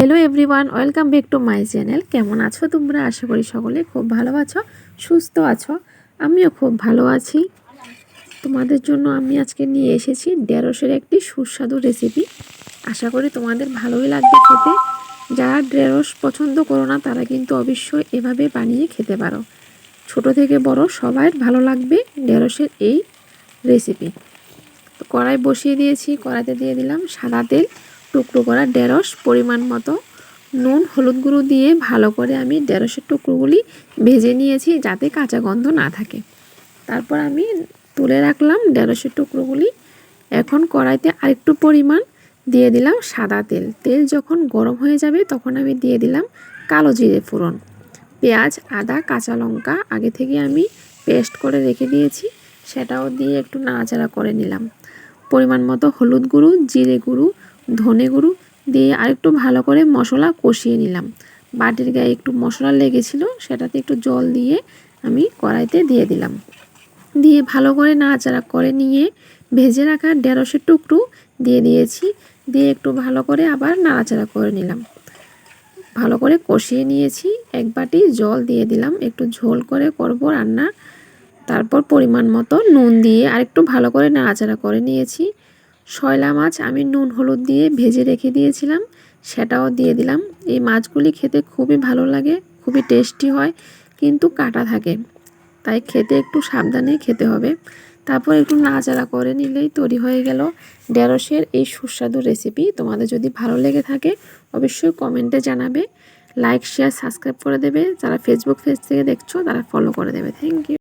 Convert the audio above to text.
Hello everyone welcome back to my channel কেমন আছো তোমরা? আশা করি সকলে খুব ভালো আছো, সুস্থ আছো। আমিও খুব ভালো আছি। তোমাদের জন্য আমি আজকে নিয়ে এসেছি ঢেঁড়সের একটি সুস্বাদু রেসিপি আশা করি তোমাদের ভালোই লাগবে খেতে। যারা ঢেঁড়স পছন্দ করো না, তারা কিন্তু অবশ্যই এভাবে বানিয়ে খেতে পারো। ছোট থেকে বড় সবাই ভালো লাগবে ঢেঁড়সের এই রেসিপি তো কড়াই বসিয়ে দিয়েছি, কড়াইতে দিয়ে দিলাম সাদা তেল। টুকরো করা ঢেঁড়স, পরিমাণ মতো নুন, হলুদ গুঁড়ো দিয়ে ভালো করে আমি ঢেঁড়সের টুকরোগুলি ভেজে নিয়েছি যাতে কাঁচা গন্ধ না থাকে। তারপর আমি তুলে রাখলাম ঢেঁড়সের টুকরোগুলি। এখন কড়াইতে আরেকটু পরিমাণ দিয়ে দিলাম সাদা তেল। তেল যখন গরম হয়ে যাবে তখন আমি দিয়ে দিলাম কালো জিরে ফোড়ন। পেঁয়াজ, আদা, কাঁচা লঙ্কা আগে থেকে আমি পেস্ট করে রেখে দিয়েছি, সেটাও দিয়ে একটু নাড়াচাড়া করে নিলাম। পরিমাণ মতো হলুদ গুঁড়ো, জিরে গুঁড়ো ধনে গুঁড়ো দিয়ে আরেকটু ভালো করে মশলা কষিয়ে নিলাম। বাটির গায়ে একটু মশলা লেগেছিল, সেটাতে একটু জল দিয়ে আমি কড়াইতে দিয়ে দিলাম। দিয়ে ভালো করে নাড়াচাড়া করে নিয়ে ভেজে রাখা ঢেঁড়সের টুকরো দিয়ে দিয়েছি। দিয়ে একটু ভালো করে আবার নাড়াচাড়া করে নিলাম। ভালো করে কষিয়ে নিয়েছি। এক বাটি জল দিয়ে দিলাম। একটু ঝোল করে করব রান্না। তারপর পরিমাণ মতো নুন দিয়ে আরেকটু ভালো করে নাড়াচাড়া করে নিয়েছি। শয়লা মাছ আমি নুন, হলুদ দিয়ে ভেজে রেখে দিয়েছিলাম। সেটাও দিয়ে দিলাম। এই মাছগুলি খেতে খুবই ভালো লাগে, খুবই টেস্টি হয়, কিন্তু কাটা থাকে। তাই খেতে একটু সাবধানে খেতে হবে। তারপর একটু নাড়াচাড়া করে নিলেই তৈরি হয়ে গেল ঢেঁড়সের এই সুস্বাদু রেসিপি তোমাদের যদি ভালো লেগে থাকে, অবশ্যই কমেন্টে জানাবে। লাইক শেয়ার সাবস্ক্রাইব করে দেবে। যারা ফেসবুক পেজ থেকে দেখছ, তারা ফলো করে দেবে। Thank you